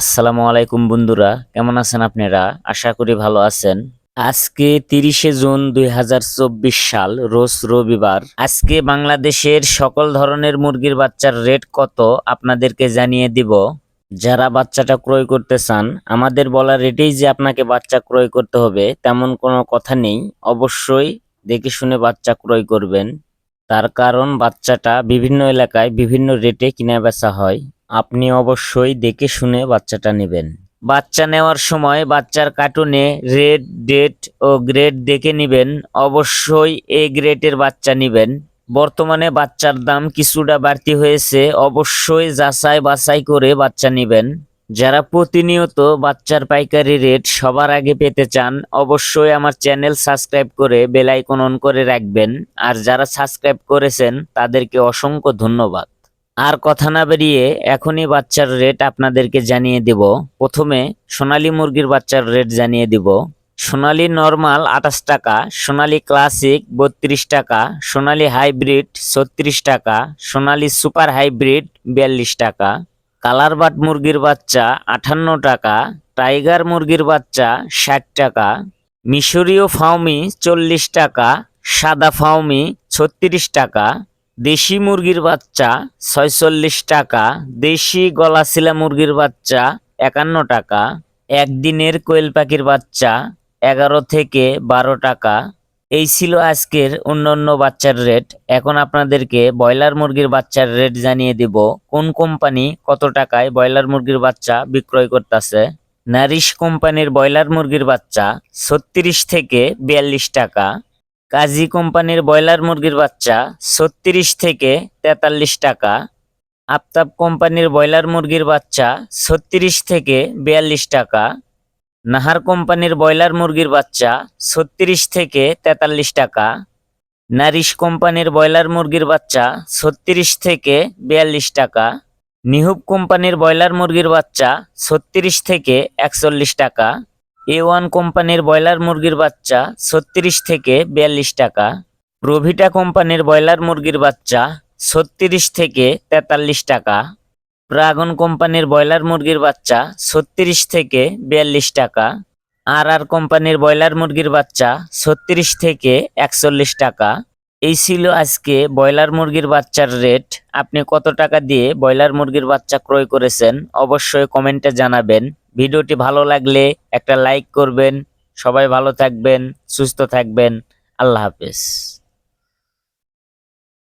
আসসালামু আলাইকুম বন্ধুরা, কেমন আছেন আপনারা? আশা করি ভালো আছেন। আজকে তিরিশে জুন দুই হাজার চব্বিশ সাল, রোজ রবিবার। আজকে বাংলাদেশের সকল ধরনের মুরগির বাচ্চার রেট কত আপনাদেরকে জানিয়ে দিব। যারা বাচ্চাটা ক্রয় করতে চান, আমাদের বলা রেটেই যে আপনাকে বাচ্চা ক্রয় করতে হবে, তেমন কোনো কথা নেই। অবশ্যই দেখে শুনে বাচ্চা ক্রয় করবেন। তার কারণ বাচ্চাটা বিভিন্ন এলাকায় বিভিন্ন রেটে কিনা বেচা হয়। আপনি অবশ্যই দেখে শুনে বাচ্চাটা নেবেন। বাচ্চা নেওয়ার সময় বাচ্চার কার্টুনে রেড ডেট ও গ্রেড দেখে নেবেন। অবশ্যই এ গ্রেডের বাচ্চা নেবেন। বর্তমানে বাচ্চার দাম কিছুটা বাড়তি হয়েছে। অবশ্যই যাচাই বাছাই করে বাচ্চা নেবেন। যারা প্রতিনিয়ত বাচ্চার পাইকারি রেট সবার আগে পেতে চান, অবশ্যই আমার চ্যানেল সাবস্ক্রাইব করে বেল আইকন অন করে রাখবেন। আর যারা সাবস্ক্রাইব করেছেন, তাদেরকে অসংখ্য ধন্যবাদ। আর কথা না বেরিয়ে এখনই বাচ্চার রেট আপনাদেরকে জানিয়ে দেব। প্রথমে সোনালী মুরগির বাচ্চার রেট জানিয়ে দিব। সোনালী নর্মাল আঠাশ টাকা, সোনালী ক্লাসিক বত্রিশ টাকা, সোনালী হাইব্রিড ছত্রিশ টাকা, সোনালী সুপার হাইব্রিড বিয়াল্লিশ টাকা। কালার বাট মুরগির বাচ্চা আটান্ন টাকা, টাইগার মুরগির বাচ্চা ষাট টাকা, মিশরীয় ফাউমি চল্লিশ টাকা, সাদা ফাউমি ছত্রিশ টাকা দেশি মুরগির বাচ্চা ছয়চল্লিশ টাকা, দেশি গলাশিলা মুরগির বাচ্চা একান্ন টাকা, একদিনের কোয়েল পাখির বাচ্চা এগারো থেকে বারো টাকা। এই ছিল আজকের অন্যান্য বাচ্চার রেট। এখন আপনাদেরকে ব্রয়লার মুরগির বাচ্চার রেট জানিয়ে দিব। কোন কোম্পানি কত টাকায় ব্রয়লার মুরগির বাচ্চা বিক্রয় করতেছে? নারিশ কোম্পানির ব্রয়লার মুরগির বাচ্চা ছত্রিশ থেকে বিয়াল্লিশ টাকা। কাজী কোম্পানির ব্রয়লার মুরগির বাচ্চা ছত্রিশ থেকে তেতাল্লিশ টাকা। আফতাব কোম্পানির ব্রয়লার মুরগির বাচ্চা ছত্রিশ থেকে বিয়াল্লিশ টাকা। নাহার কোম্পানির ব্রয়লার মুরগির বাচ্চা ছত্রিশ থেকে তেতাল্লিশ টাকা। নারিশ কোম্পানির ব্রয়লার মুরগির বাচ্চা ছত্রিশ থেকে বিয়াল্লিশ টাকা। নিহুব কোম্পানির ব্রয়লার মুরগির বাচ্চা ছত্রিশ থেকে একচল্লিশ টাকা। এ ওয়ান কোম্পানির ব্রয়লার মুরগির বাচ্চা ছত্রিশ থেকে বিয়াল্লিশ টাকা। প্রভিটা কোম্পানির ব্রয়লার মুরগির বাচ্চা ছত্রিশ থেকে তেতাল্লিশ টাকা। প্রাগন কোম্পানির ব্রয়লার মুরগির বাচ্চা ছত্রিশ থেকে বিয়াল্লিশ টাকা। আর আর কোম্পানির ব্রয়লার মুরগির বাচ্চা ছত্রিশ থেকে একচল্লিশ টাকা। এই ছিল আজকে ব্রয়লার মুরগির বাচ্চার রেট। আপনি কত টাকা দিয়ে ব্রয়লার মুরগির বাচ্চা ক্রয় করেছেন? অবশ্যই কমেন্টে জানাবেন। ভিডিওটি ভালো লাগলে একটা লাইক করবেন। সবাই ভালো থাকবেন সুস্থ থাকবেন। আল্লাহ হাফেজ।